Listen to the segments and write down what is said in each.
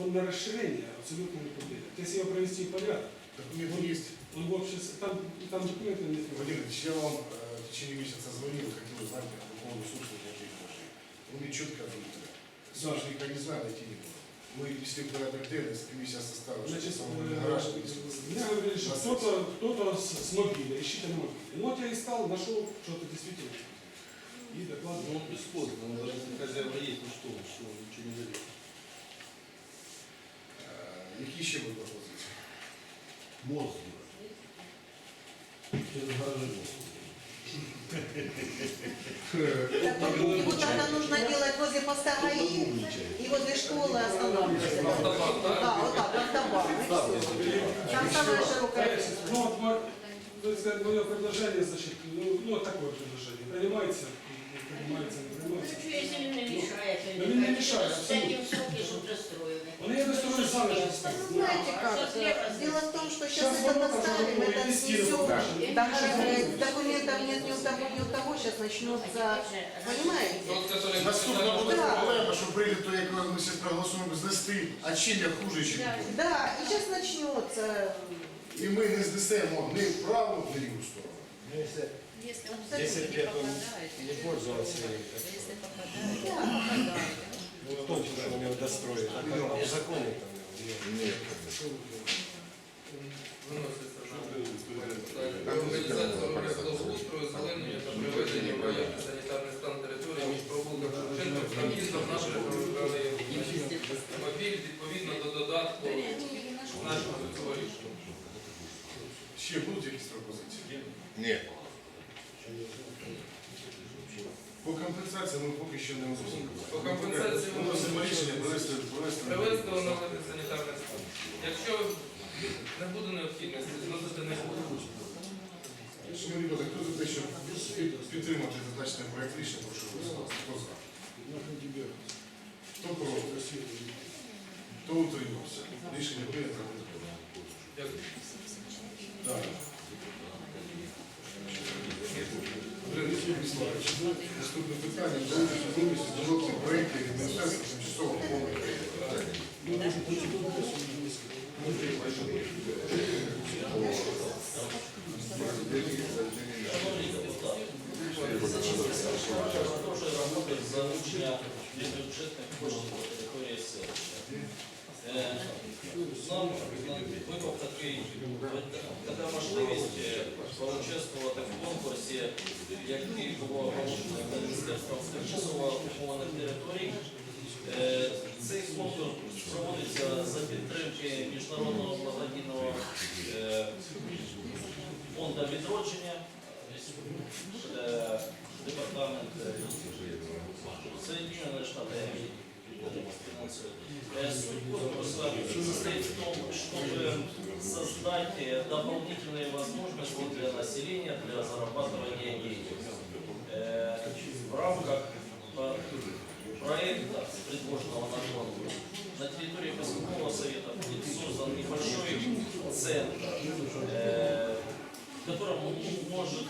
Он на расширение абсолютно не подлежит. Если его провести в порядок, Документы есть. он в общем, там, там документы нет. Владимир Ильич, я вам э, в течение месяца звонил, хотел узнать по поводу собственных этих машин. Вы мне четко ответили. Собственника не знаю, найти не буду. Мы если порядок денный, комиссия составила, что Значит, самое э, гараж мне говорили, что кто-то кто с, мобиля, ищите на мобиле. Ну вот я искал, нашел что-то действительно. И докладывал. Ну, он бесплатно, он говорит, хозяева есть, ну что, он, что, он ничего не дает. Е, Які ще будуть пропозиції? Мост Через гаражи мост. Так вот, его тогда нужно делать возле поста ГАИ и возле школы останавливаться. Да, вот так, автобан. и всё. Там самая широкая Ну вот мо- то есть, как мое предложение, значит, ну, ну вот такое предложение. Принимается, не принимается, не принимается. Ну, если им не мешает, Да они мне не хотят, мешает, с этим сроки же достроены. Он я дострою сам же Ну, Знаете как, э, дело в том, что сейчас Сейчас это ворота поставим, уже это инвестируют даже. снесем, там э, документов нет ни у того, ни у того, сейчас начнется, понимаете? Наступна буде Да. проблема, що прийде, то як ми зараз проголосуємо знести, а чиня хуже, чи не Да, и сейчас начнется. І ми не знесемо ні в праву, ні в ліву сторону. Ну, если Если он 10 лет он не пользовался ей, Если попадает, то попадает. ну, точно, что у него достроит. А как там в законе там его? Організація благоустрою, зеленення та приведення в районний санітарний стан території між провулком Шевченка та в'їздом в наш район. Мобіль відповідно до додатку нашого до цього рішення. Ще будуть якісь пропозиції? Ні. По компенсації ми поки що не озвучили. Шановні колеги, хто за те, щоб під- підтримати зазначений проект рішення, прошу голосувати. Хто за? Хто проти? Хто утримався? Рішення прийнято. Дякую. Далі. Андрій Вячеславович, наступне питання. Залучити комісію до розробки проєктів від Міністерства тимчасово окупованих територій. Продовжує роботи з залучення бюджетних коштів по території селища. Е, Нам випав така можливість е, поучаствувати в конкурсі, який було оголошено Міністерством тимчасово окупованих територій. Е, Цей конкурс проводиться за підтримки міжнародного благодійного фонду відродження. Департамент е, Соединенные Штаты Америки финансирует. Э, Суть конкурса состоит в том, чтобы создать э, дополнительные возможности для населения для зарабатывания денег. Э, В рамках э, проекта, предложенного на конкурс, на территории Поселкового совета будет создан небольшой центр, э, в котором может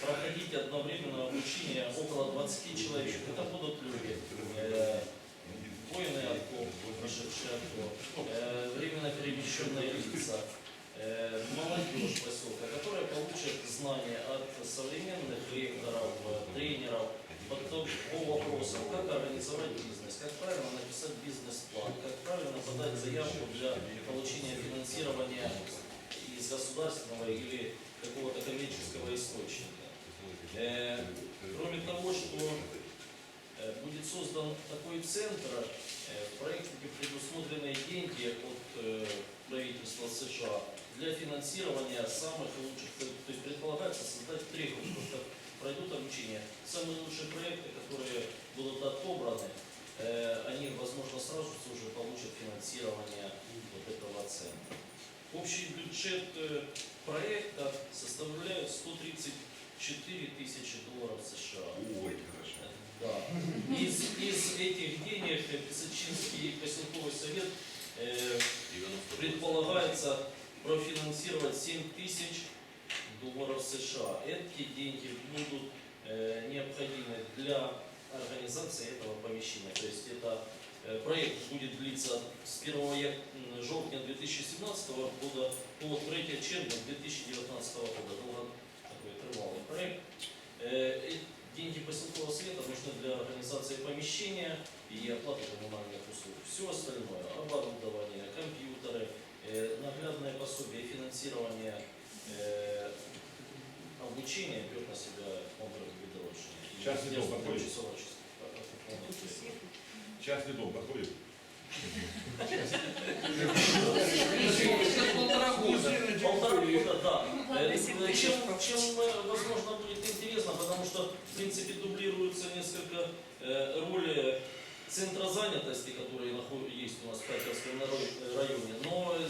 проходить одновременно обучение около 20 человек. Это будут люди, э, воины АТО, прошедшие АТО, э, временно перемещенные лица, э, молодежь поселка, которая получит знания от современных лекторов, э, тренеров по, по вопросам, как организовать бизнес, как правильно написать бизнес-план, как правильно подать заявку для получения финансирования из государственного или какого-то коммерческого источника. Э, Кроме того, что э, будет создан такой центр, э, в проекте предусмотрены деньги от правительства США для финансирования самых лучших, то есть предполагается создать три группы, как пройдут обучение. Самые лучшие проекты, которые будут отобраны, они, возможно, сразу же уже получат финансирование вот этого центра. Общий бюджет проекта составляет 134 тысячи долларов США. Ой, хорошо. Да. Из, из этих денег э, Песочинский поселковый совет э, предполагается профинансировать 7 тысяч долларов США. Эти деньги будут э, необходимы для организации этого помещения. То есть это Э, Проект будет длиться с 1 я- м, жовтня 2017 года по 3 червня 2019 года. Долго такой тривалый проект. Э, и Деньги поселкового света нужны для организации помещения и оплаты коммунальных услуг. Все остальное, оборудование, компьютеры, э, наглядное пособие, финансирование э, обучения берет на себя регулировочный. И Частный дом подходит? Частный дом подходит? Полтора года. Полтора года, да. Э, Чем, э, возможно будет интересно, потому что в принципе дублируются несколько э, роли центра занятости, которые есть у нас в Харьковском наро- районе. Но э,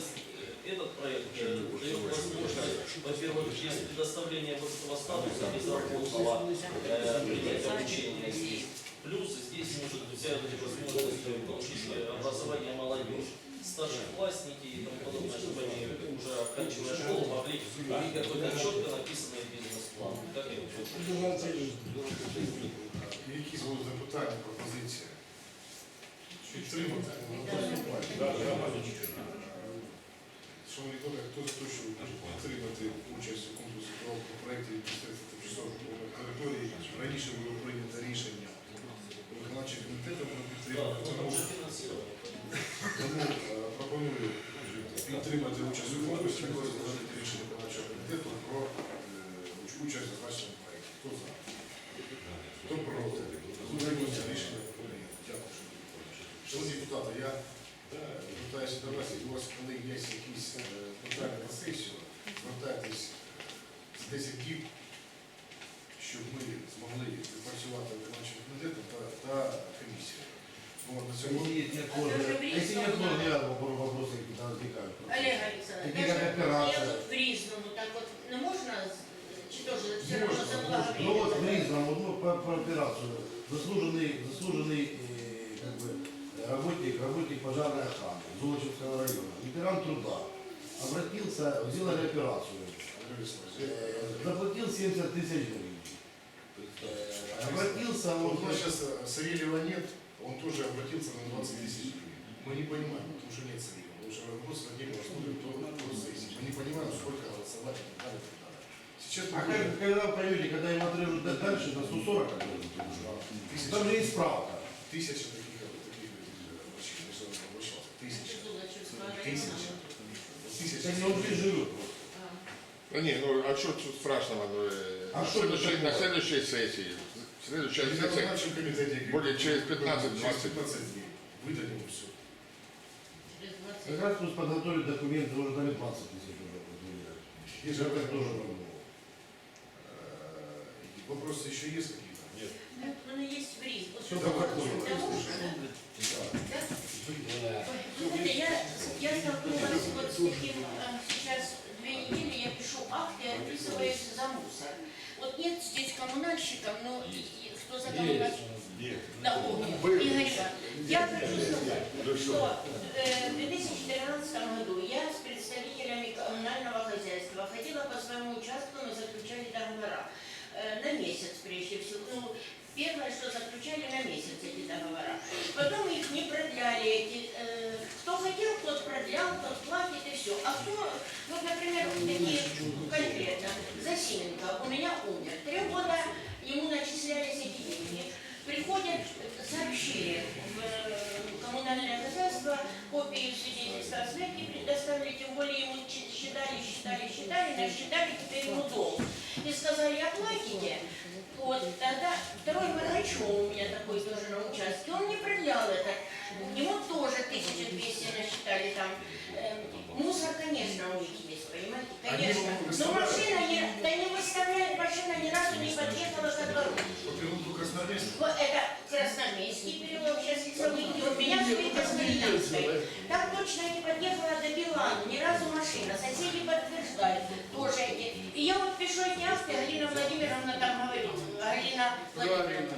этот проект э, дает возможность, во-первых, без предоставления вот этого статуса безработного э, принять обучение здесь. Плюс здесь может взять возможность в том числе образования молодежи, старшеклассники и тому подобное, чтобы они уже оканчивая школу могли иметь какой-то четко я Які були запитання, пропозиції? Підтримати? Шановні колеги, хто щоб підтримати участь у конкурсі про проєкті Міністерства тимчасово окупованих територій, раніше було прийнято рішення виконавчим комітетом про підтримку. Тому е, пропоную підтримати участь у конкурсі, участь в вашому проєкті. Хто за? Хто проти? Утримується рішення прийнято. Дякую, що колеги. Шановні депутати, я е, звертаюся до вас, і у вас, коли є якісь вот, по операцию, заслуженный, заслуженный э, как бы, работник, работник пожарной охраны Золочевского района, ветеран труда, обратился, сделали операцию, э, заплатил 70 тысяч гривен. Э, Обратился, Вот он, нас сейчас Савельева нет, он тоже обратился на 20 тысяч гривен. Мы не понимаем, потому что нет Савельева. Потому что вопрос Владимир смотрим, кто, кто. Мы не понимаем, сколько голосовать и и. Сейчас а как, когда вы поймете, когда им отрежут до- дальше, на 140 отрежут, тысяча, там же есть справка. тысяча таких, таких э, обращений, что он обращался. Тысяча. Тысяча. Так он здесь живет просто. Да не, ну а что тут страшного? Ну, э, А на, что следующей, тут на такого? следующей сессии, следующая При сессия, законодательном комитете Более через 15-20. через 15 дней. Выдадим все. Через 20. Как раз пусть подготовить документы, уже дали 20 тысяч уже подвигать. Есть Это же тоже проблема. Вопросы еще есть какие-то? Нет. Ну, ну, есть в Різ. Вот Всё, что давай, да Знаете, я, я столкнулась вот с таким, э, сейчас две недели я пишу акт и отписываюсь за мусор. Вот нет здесь коммунальщиков, но и- и кто за коммунальщиков? Да, о, Игорь Иванович, я хочу сказать, что э, в 2014 году я с представителями коммунального хозяйства ходила по своему участку, мы заключали договора на месяц прежде всего. Ну, первое, что заключали на месяц эти договора. Потом их не продляли эти. э, кто хотел, тот продлял, тот платит и все. А кто, вот, например, такие конкретно, Засименко у меня умер. Три года ему начислялись эти деньги. Приходят сообщили в э, коммунальное хозяйство, копии свидетельства о смерти предоставили, тем более ему чи- считали, считали, считали, насчитали теперь ему долг. И сказали, оплатите. Вот, тогда второй Махачев у меня такой тоже на участке, он не продлял это. Ему тоже 1200 насчитали там. Эм, мусор, конечно, у них есть, понимаете? Конечно. Но машина не, да не выставляет, машина ни разу не подъехала ко двору. Это Красноармейский переулок, сейчас Лесовый, у меня стоит Красноармейский. Там точно не подъехала до Билана, ни разу машина, соседи подтверждают, тоже эти. И я вот пишу эти акты, Галина Владимировна там говорит, Галина Владимировна?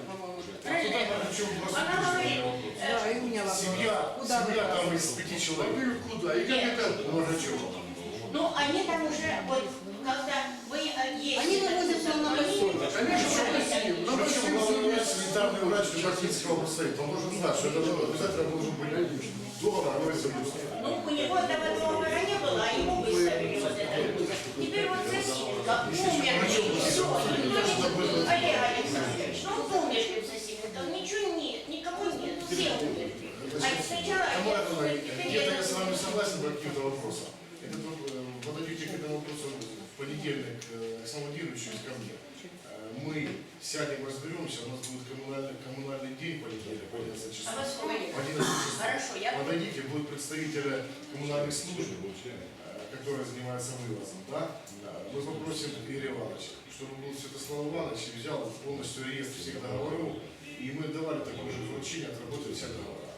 Она говорит, э, Да, и у меня вопрос. Семья, Куда вы семья там из пяти человек. Куда? И капитан Моргачева. ну они там уже, вот, когда вы э, есть... Они вывозят всё на Они- Конечно, Слушайте, Причем главный врач, санитарный врач Любатинского представителя, он должен знать, что это обязательно должен быть договор, а говорится, Ну, у него этого договора не было, а ему выставили вот это. Теперь вот Засименко умер, все, Олег Александрович, ну он помнишь, что Засименко, ничего нет, никого нет, все умерли. А сначала я теперь Где-то с вами согласен по каким-то вопросам. Это вот, э, подойдите к этому вопросу в понедельник э, Александру Владимировичу ко мне. Мы сядем, разберемся, у нас будет коммунальный, коммунальный день в понедельник, в 11 А часов. вас помню? В 11 часов. Хорошо, я Подойдите, будут представители коммунальных служб, э, которые занимаются вывозом, да? Мы попросим Игоря Ивановича, чтобы был Святослав Иванович и взял полностью реестр всех договоров, и мы давали такое же поручение, отработали все договора.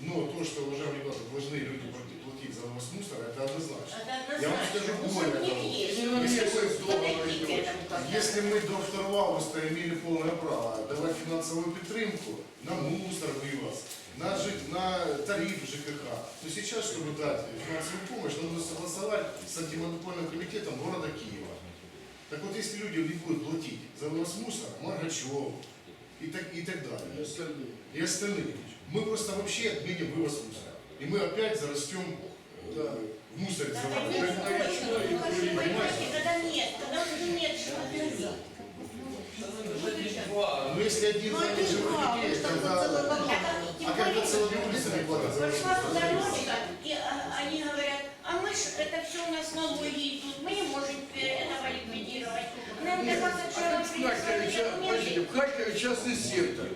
Но то, что, уважаемые ребята, должны люди платить за вывоз мусора, это однозначно. Это Я вам скажу более того. Если мы, этому как-то. если мы до 2 августа имели полное право давать финансовую підтримку на мусор вывоз, на, жи- на тариф ЖКХ, то сейчас, чтобы дать финансовую помощь, нужно согласовать с антимонопольным комитетом города Киева. Так вот, если люди не будут платить за вывоз мусора, Маргачев и так, и так далее, и остальные, мы просто вообще отменим вывоз мусора. И мы опять зарастем. Да, конечно, точно. Ну, вы же понимаете, когда нет, когда уже нет животных. Но если один Ну, из это живых два, людей, что когда... целый вагон. А когда целыми улицами платят Пошла ночка, и а, они говорят, а мы ж, это все у нас налоги идут, мы не можем э, этого ликвидировать. Нам доказывают, что нам принесли документы. в Харькове частный сектор.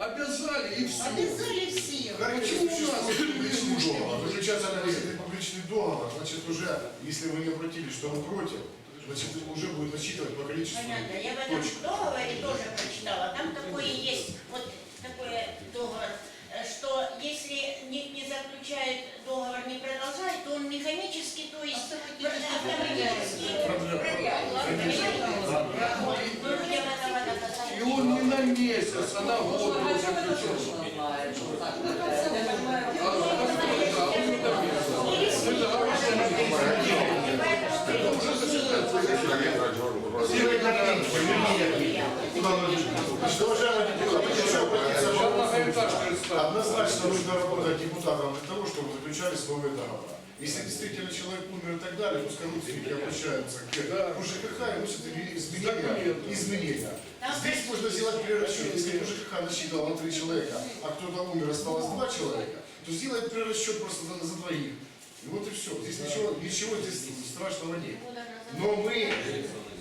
Обязали и все. Обязали всех. Почему у нас публичный договор? Заключается на если публичный договор, значит уже, если вы не обратились, что вы против, значит уже будет насчитывать по количеству Понятно, я в этом точек. договоре тоже прочитала, там такое есть, вот такой договор, э, что если не, не заключает договор, не продолжает, то он механически, то есть автоматически продлял. Вот, ну, я этого доказала. И он не на месяц, а на год он заключил. А, месяц. Это многоэтажка ставлю. Однозначно нужно работать депутатам для того, чтобы заключались новые договора. Если действительно человек умер и так далее, пускай родственники обращаются к УЖКХ и вносят изменения. изменения. Здесь можно сделать перерасчет. Если УЖКХ насчитал на три человека, а кто-то умер, осталось два человека, то сделает перерасчет просто за, за двоих. И вот и все. Здесь ничего, ничего здесь страшного нет. Но мы,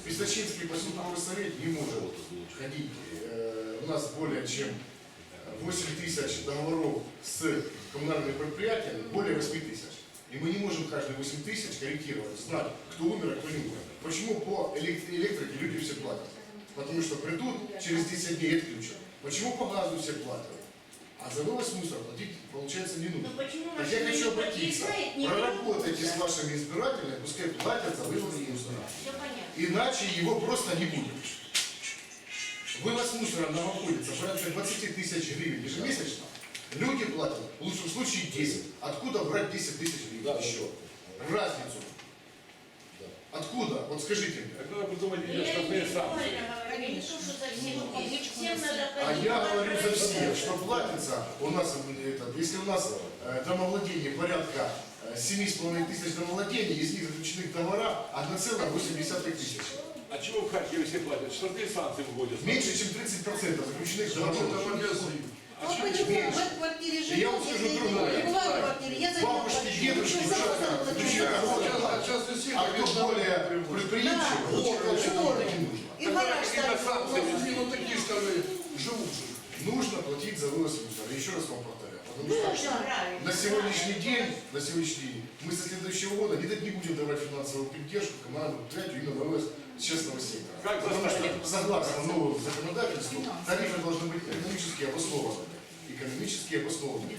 Писточинский поселковый совет, не можем ходить. Э, у нас более чем 8 тысяч договоров с коммунальными предприятиями, более 8 тысяч. И мы не можем каждые 8 тысяч корректировать, знать, кто умер, а кто не умер. Почему по элек- электрике люди все платят? Потому что придут, через 10 дней отключат. Почему по газу все платят? А за вывоз мусора платить, получается, не Ну нужно. почему Так я машина хочу обратиться. Проработайте с вашими избирателями, пускай платят за вывоз мусора. Иначе его просто не будет. Вывоз мусора нам обходится порядка 20 тысяч гривен ежемесячно. Люди платят, в лучшем случае 10. Откуда брать 10 тысяч гривен еще? Разницу. Откуда? Вот скажите мне. Что за всех, всем надо А я говорю за всех, что платится у нас, э, это, если у нас э, домовладение порядка э, 7,5 тысяч домовладений, из них заключенных договора 1,8 тысяч. А чего в Харькове все платят? Штрафные санкции вводят. Меньше, чем 30% заключенных Там договоров. обязаны. Ну почему в этой квартире Я вам живет, скажу если другое. не была в квартире, я за нее Бабушки, плачу. дедушки, Почему за братья, мусор плачу? ключи Я от за дома. мусор А А кто более предприимчивый, Да, что воры. не нужно. И гараж И на санкции, ставят. ну такие скажи, живущие. Нужно платить за вывоз мусора. Еще раз вам повторяю. Потому что да. Правильно. на сегодняшний день, на сегодняшний день, мы со следующего года не, не будем давать финансовую поддержку командному предприятию именно вывоз частного сектора. Как Потому что согласно новому законодательству тарифы должны быть экономически обоснованными. Экономически обоснованными.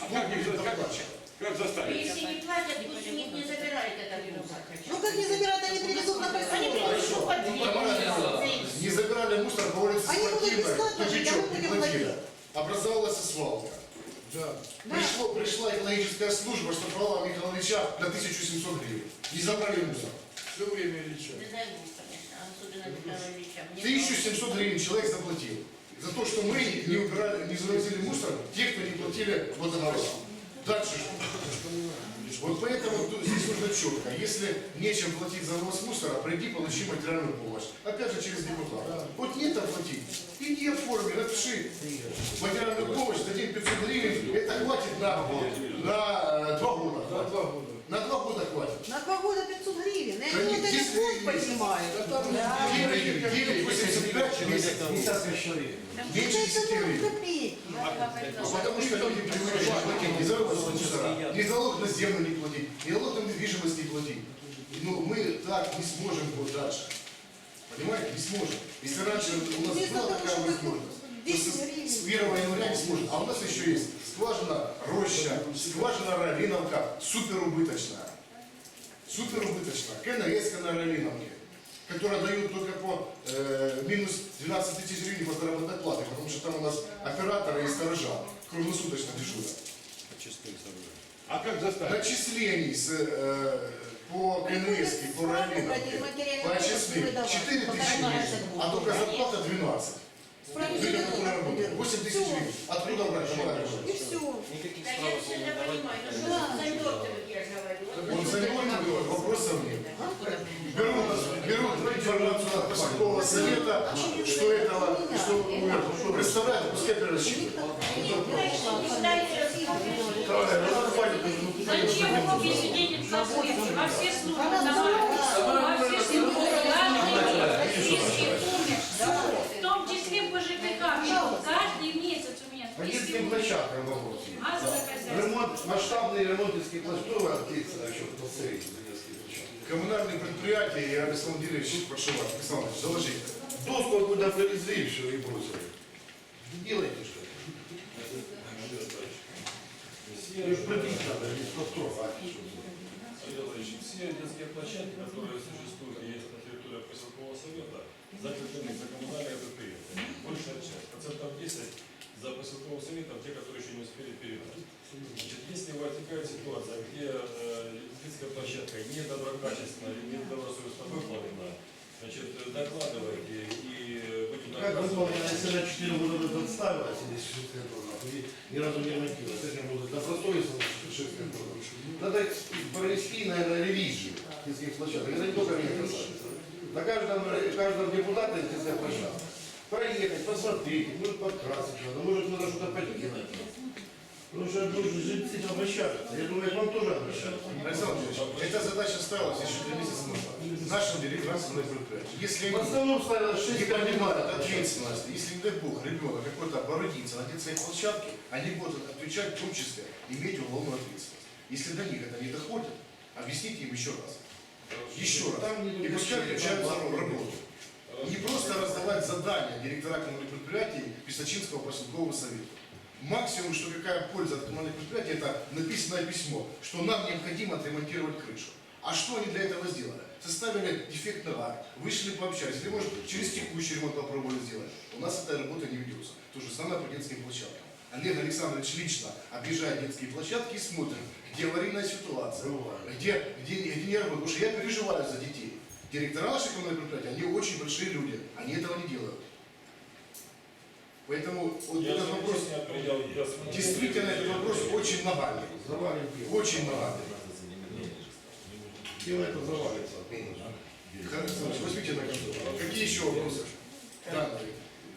А как, их, будет как, заставить? Если не платят, пусть у них не забирают этот мусор. Ну как не забирать, они привезут на Они поселок. принесут под дверь. Не забирали мусор по улице Они будут бесплатно жить, а мы будем платить. Образовалась свалка. Да. Пришло, пришла экологическая служба, штрафовала Михайловича на 1700 гривен. Не забрали мусор. Все время лечат. Не бог, конечно. особенно Михаила Ильича. Мне 1700 гривен человек заплатил. За то, что мы не убирали, не завозили мусор, те, кто не платили водонавозом. Дальше что? Вот поэтому здесь нужно четко. Если нечем платить за вывоз мусора, приди, получи материальную помощь. Опять же через депутата. Вот нет оплатить. Иди оформи, напиши материальную помощь, дадим 500 гривен. Это хватит на, на э, два года. На два года. На два года хватит. На два года 500 гривен. Я Конечно, вот этот фонд есть. поднимаю. Да. 9, 9, 85 месяцев. Десятка человек. Меньше 10 Это гривен. копейки. А потому что люди привыкли не платить ни за вывоз мусора, ни налог на землю не платить, ни налог на недвижимость не платить. Ну, мы так не сможем вот дальше. Понимаете, не сможем. Если раньше у нас была такая возможность, 10 с, гривен. с 1 января не сможем. А у нас еще есть скважина роща, скважина Равиновка, суперубыточная. Суперубыточная. КНС на Равиновке, которая дают только по э, минус 12 тысяч гривен по заработной плате, потому что там у нас операторы и сторожа круглосуточно дежурят. А как заставить? Начислений с, э, по КНС, по Равиновке, по очистным 4 тысячи гривен, а только зарплата 12. 8 тысяч гривен. Откуда брать? И все. Никаких Да я справок не это давать. понимаю, но что за мертвых, я говорю. Вот Он вы за него что-то не вопросов нет. Берут, берут информацию от поселкового совета, что этого, что умер. Представляете, пускай перерасчитывают. Зачем в офисе денег заходите? Во все службы давали. Во все службы давали. Списки умер. В том числе по ЖКХ. Каждый месяц у меня По детским площадкам вопрос. Ремонт, масштабный ремонт детских площадок насчет посмотреть за детские площадки. Коммунальные предприятия, я Александр Владимирович, прошу вас, Александр Ильич, доложите. Доску куда привезли, все, и бросили. Делайте что Ну, пробить надо, не сто а Все детские площадки, которые существуют и есть на территории поселкового совета, закреплены за часть, 10 за поселковым советом, те, которые еще не успели передать. Значит, если возникает ситуация, где э, детская площадка недоброкачественно или недобросовестно выполнена, значит, докладывайте и э, будем Как наказывать. выполнено, если на 4 года назад ставилось, или 6 лет назад, и ни разу не ремонтировалось, как они будут добросовестно 6 лет назад. Надо провести, наверное, ревизию детских площадок. Это не только меня касается. На каждом, каждом депутате детская площадка. Проехать, посмотреть, может подкрасить надо, может надо что-то поделать. Потому что ну, жильцы обращаются. Я думаю, к вам тоже обращаются. Александр Владимирович, эта задача ставилась еще три месяца назад. Нашим директорам предприятия. Если В основном ставилось 6 не понимают ответственности, если, не дай бог, ребенок какой-то оборотится на детской площадке, они будут отвечать в том числе, иметь уголовную ответственность. Если до них это не доходит, объясните им еще раз. Еще раз. Там не И пускай там в работу. Не просто раздавать задания директора коммунальных предприятий Песочинского поселкового совета. Максимум, что какая польза от коммунальных предприятий, это написанное письмо, что нам необходимо отремонтировать крышу. А что они для этого сделали? Составили дефектный акт, вышли пообщались, или может через текущий ремонт попробовали сделать. У нас эта работа не ведется. То же самое по детским площадкам. Олег Александрович лично объезжает детские площадки и смотрит, где аварийная ситуация, где, где, где не работает. Потому что я переживаю за детей. Директора наших коммунальных предприятий, они очень большие люди, они этого не делают. Поэтому вот Я этот вопрос, не определял, я смотрю. действительно этот вопрос очень нагальный. Очень нагальный. Дело это завалится. Хорошо, возьмите на контроль. Какие еще вопросы? Да,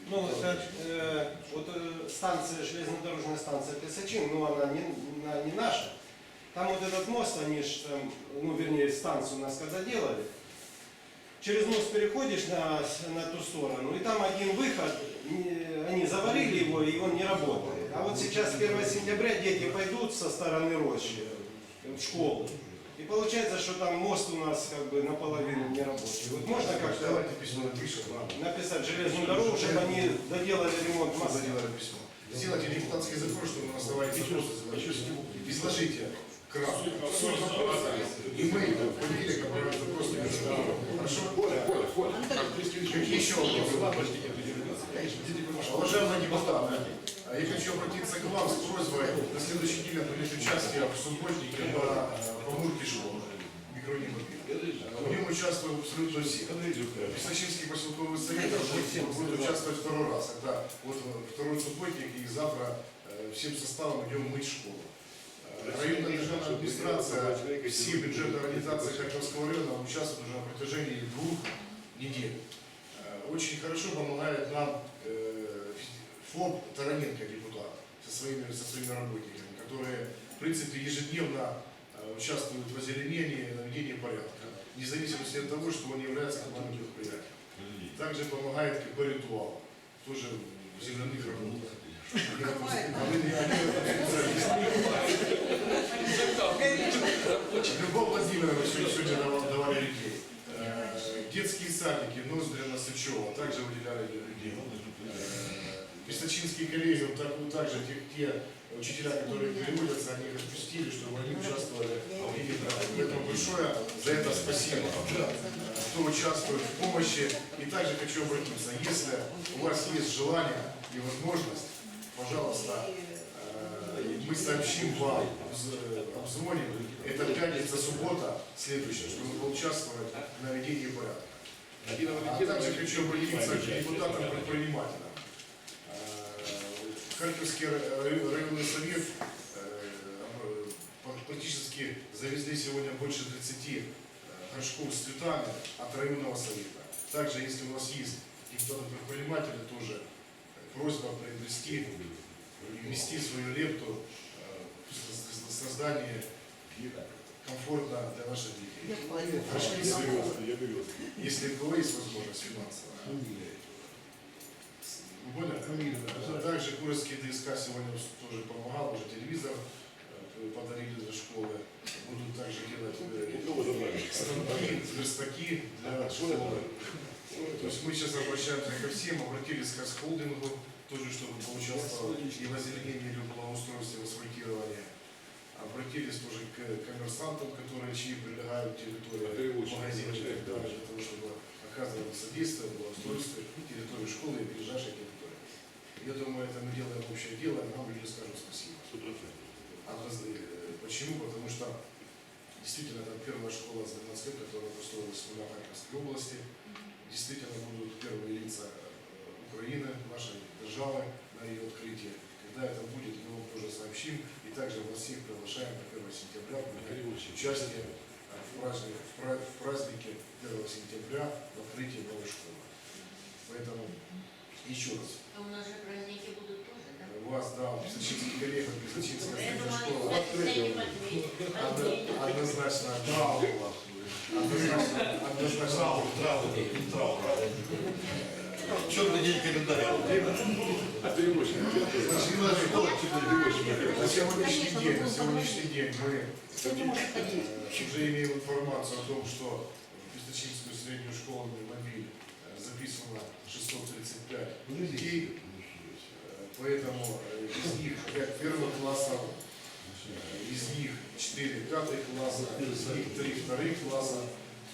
Ну, это, э, вот э, станция, железнодорожная станция Песочин, ну она не, на- не наша. Там вот этот мост, они ж там, ну вернее станцию у нас когда делали, через мост переходишь на, на ту сторону, и там один выход, они заварили его, и он не работает. А вот сейчас 1 сентября дети пойдут со стороны рощи в школу. И получается, что там мост у нас как бы наполовину не работает. Вот можно как-то Давайте письмо напишем, ладно. написать железную дорогу, чтобы они доделали ремонт моста. заделали письмо. Сделайте депутатский запрос, что вы на основании запроса зададите. Изложите кратко суть вопроса, и мы в понедельник направим запрос на международный. Хорошо? Коля, Коля, Коля. Еще вопросы? Уважаемые депутаты, а я хочу обратиться к вам с просьбой на следующей неделе принять участие в субботнике по, э, по Мурке школы. Микрорайоне Мобиль. В нем участвуют абсолютно все. Песочинский поселковый совет будет, участвовать второй раз. Это вот э, второй субботник, и завтра э, всем составом идем мыть школу. Районная державная администрация, все бюджетные организации Харьковского района участвуют уже на протяжении двух недель. Э, Очень хорошо помогает нам э, ФОП Тараненко, депутат, со своими, со своими работниками, которые, в принципе, ежедневно э, участвуют в озеленении, наведении порядка, вне зависимости от того, что он является командным предприятием. Также помогает КП «Ритуал», тоже в земляных работах. Любовь Владимировна сегодня давали людей. Э, Детские садики, Ноздрина, Сычева также выделяли людей. Э, Песочинский коллегиум, так, ну, также те, те учителя, которые переводятся, они их отпустили, чтобы они участвовали в Драм. Поэтому большое за это спасибо, э, кто участвует в помощи. И также хочу обратиться, если у вас есть желание и возможность, пожалуйста, э, мы сообщим вам, вз- обзвоним, это пятница, суббота следующая, чтобы поучаствовать в наведении порядка. А также хочу обратиться к депутатам-предпринимателям. Э, Харьковский ра- рай- районный совет э, практически завезли сегодня больше 30 э, горшков с цветами от районного совета. Также, если у вас есть депутаты-предприниматели, тоже э, просьба приобрести и внести свою лепту э, в соз- создание комфортно для ваших детей. С цветами. Если у кого есть возможность финансовая. Вы поняли? А Также Куровский ДСК сегодня тоже помогал, уже телевизор э, подарили для школы. Будут также делать э, станки, верстаки для школы. Есть мы сейчас обращаемся ко всем, обратились к холдингу, тоже чтобы поучаствовал и в озеленении, или благоустройстве, в асфальтировании. Обратились тоже к коммерсантам, которые чьи прилегают территории магазинов и так далее, для того, чтобы оказывать содействие благоустройстве территории школы и ближайшей территории. Я думаю, это мы делаем общее дело, и нам люди скажут спасибо. Одноз- э, Почему? Потому что действительно это первая школа с 12 лет, которая построилась в Харьковской области. Действительно будут первые лица э, Украины, нашей державы на ее открытии. Когда это будет, мы вам тоже сообщим. И также вас всех приглашаем на 1 сентября принять участие э, в празднике, в пра- в празднике 1 сентября в открытии новой школы. Поэтому еще раз, А у нас же праздники будут тоже, да? у вас, да, Песочинский коллега, Песочинская школа. Одно- Однозначно, Траур у вас. Траур, траур, траур. Черный день календаря. Значит, на сегодняшний день, на сегодняшний день мы уже имеем информацию о том, что Песточинскую среднюю школу мобиль записано 635 детей, Э, поэтому э, из них 5 первых классов, э, из них 4 пятых класса, из них 3 вторых класса,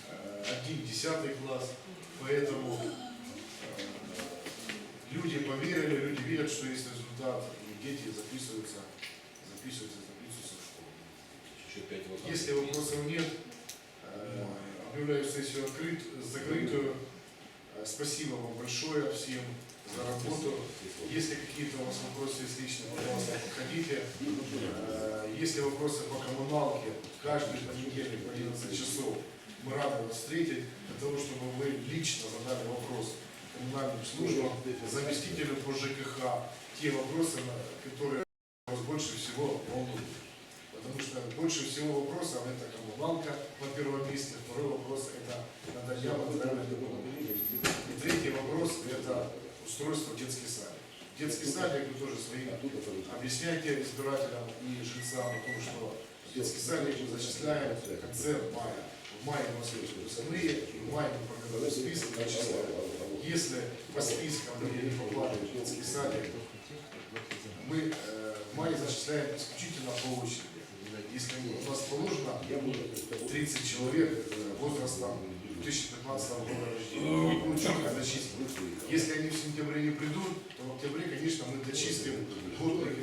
э, один десятый класс, поэтому э, люди поверили, люди видят, что есть результат, и дети записываются, записываются, записываются в школу. Если вопросов нет, э, объявляю сессию открыт, закрытую. Э, Спасибо вам большое всем за работу. Если какие-то у вас вопросы есть личные, пожалуйста, подходите. Э, Если вопросы по коммуналке, каждый понедельник в 11 часов мы рады вас встретить, для того, чтобы вы лично задали вопрос коммунальным службам, заместителю по ЖКХ, те вопросы, которые вас больше всего волнуют. Потому что больше всего вопросов это коммуналка на первом месте, второй вопрос это надо допомоги. И третий вопрос это устройство детский садик. Детский садик вы тоже своим объясняйте избирателям и жильцам о том, что детский садик мы зачисляем в конце мая. В мае у нас есть выпускные, и в мае мы проголосуем список зачисляем. Если по спискам люди не попали в детский садик, мы э, в мае зачисляем исключительно по очереди. Если у нас положено 30 человек возрастом 2015 года рождения, будем четко. Если они в сентябре не придут, то в октябре, конечно, мы дочислим годных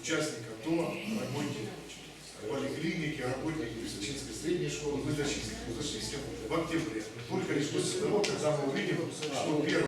участников до работников поликлиник. клиники, работники Песочинской средней школы, мы зачислили. Мы зачислим в октябре. Только лишь после того, когда мы увидим, что первый